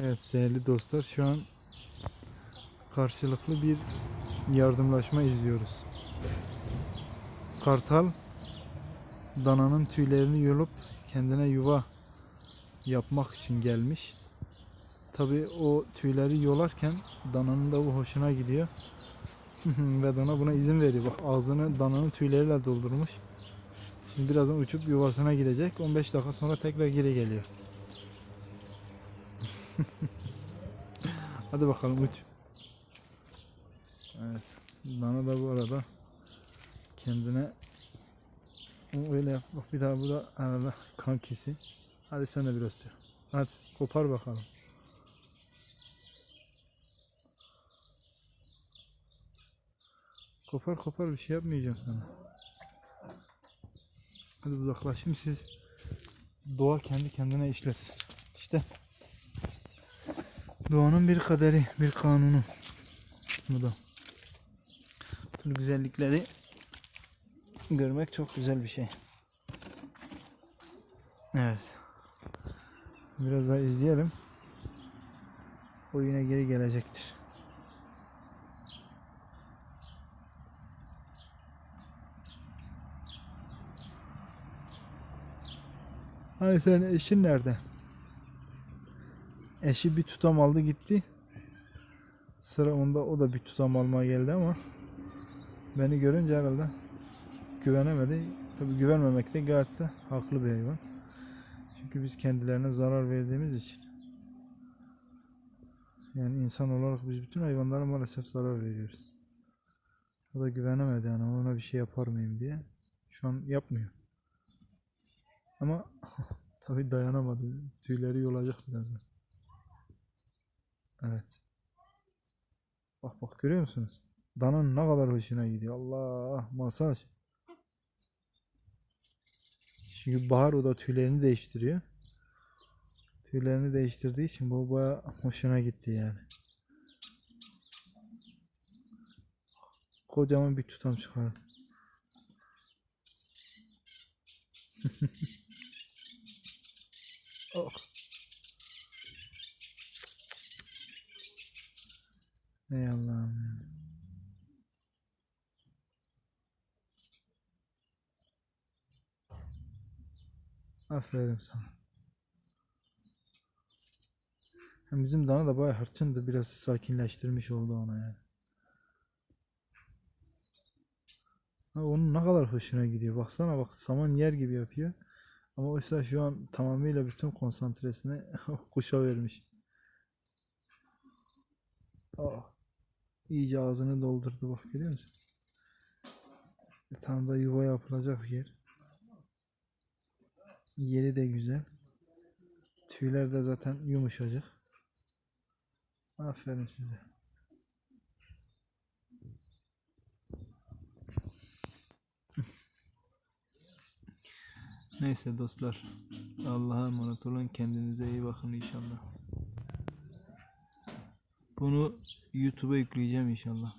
Evet değerli dostlar şu an karşılıklı bir yardımlaşma izliyoruz. Kartal dananın tüylerini yolup kendine yuva yapmak için gelmiş. Tabi o tüyleri yolarken dananın da bu hoşuna gidiyor. Ve dana buna izin veriyor. Bak ağzını dananın tüyleriyle doldurmuş. Şimdi birazdan uçup yuvasına gidecek. 15 dakika sonra tekrar geri geliyor. Hadi bakalım uç. Evet. Dana da bu arada kendine öyle yap. Bak bir daha bu da arada kankisi. Hadi sen de biraz çek. Hadi kopar bakalım. Kopar kopar bir şey yapmayacağım sana. Hadi uzaklaşayım siz. Doğa kendi kendine işlesin. İşte doğanın bir kaderi, bir kanunu. Bu da. Tür güzellikleri görmek çok güzel bir şey. Evet. Biraz daha izleyelim. O yine geri gelecektir. Hani senin eşin nerede? Eşi bir tutam aldı gitti. Sıra onda o da bir tutam almaya geldi ama beni görünce herhalde güvenemedi. Tabi güvenmemek de gayet de haklı bir hayvan. Çünkü biz kendilerine zarar verdiğimiz için. Yani insan olarak biz bütün hayvanlara maalesef zarar veriyoruz. O da güvenemedi yani ona bir şey yapar mıyım diye. Şu an yapmıyor. Ama tabi dayanamadı. Tüyleri yolacak birazdan. Evet. Bak bak görüyor musunuz? Danın ne kadar hoşuna gidiyor. Allah masaj. Çünkü bahar o da tüylerini değiştiriyor. Tüylerini değiştirdiği için bu baya hoşuna gitti yani. Kocaman bir tutam çıkar. oh. Ey Allah'ım. Aferin sana. Hem bizim dana da bayağı hırçındı. Biraz sakinleştirmiş oldu ona yani. Ha, onun ne kadar hoşuna gidiyor. Baksana bak saman yer gibi yapıyor. Ama oysa şu an tamamıyla bütün konsantresini kuşa vermiş. Oh. İyice ağzını doldurdu bak görüyor musun? Bir tane da yuva yapılacak yer. Yeri de güzel. Tüyler de zaten yumuşacık. Aferin size. Neyse dostlar. Allah'a emanet olun. Kendinize iyi bakın inşallah. Bunu YouTube'a yükleyeceğim inşallah.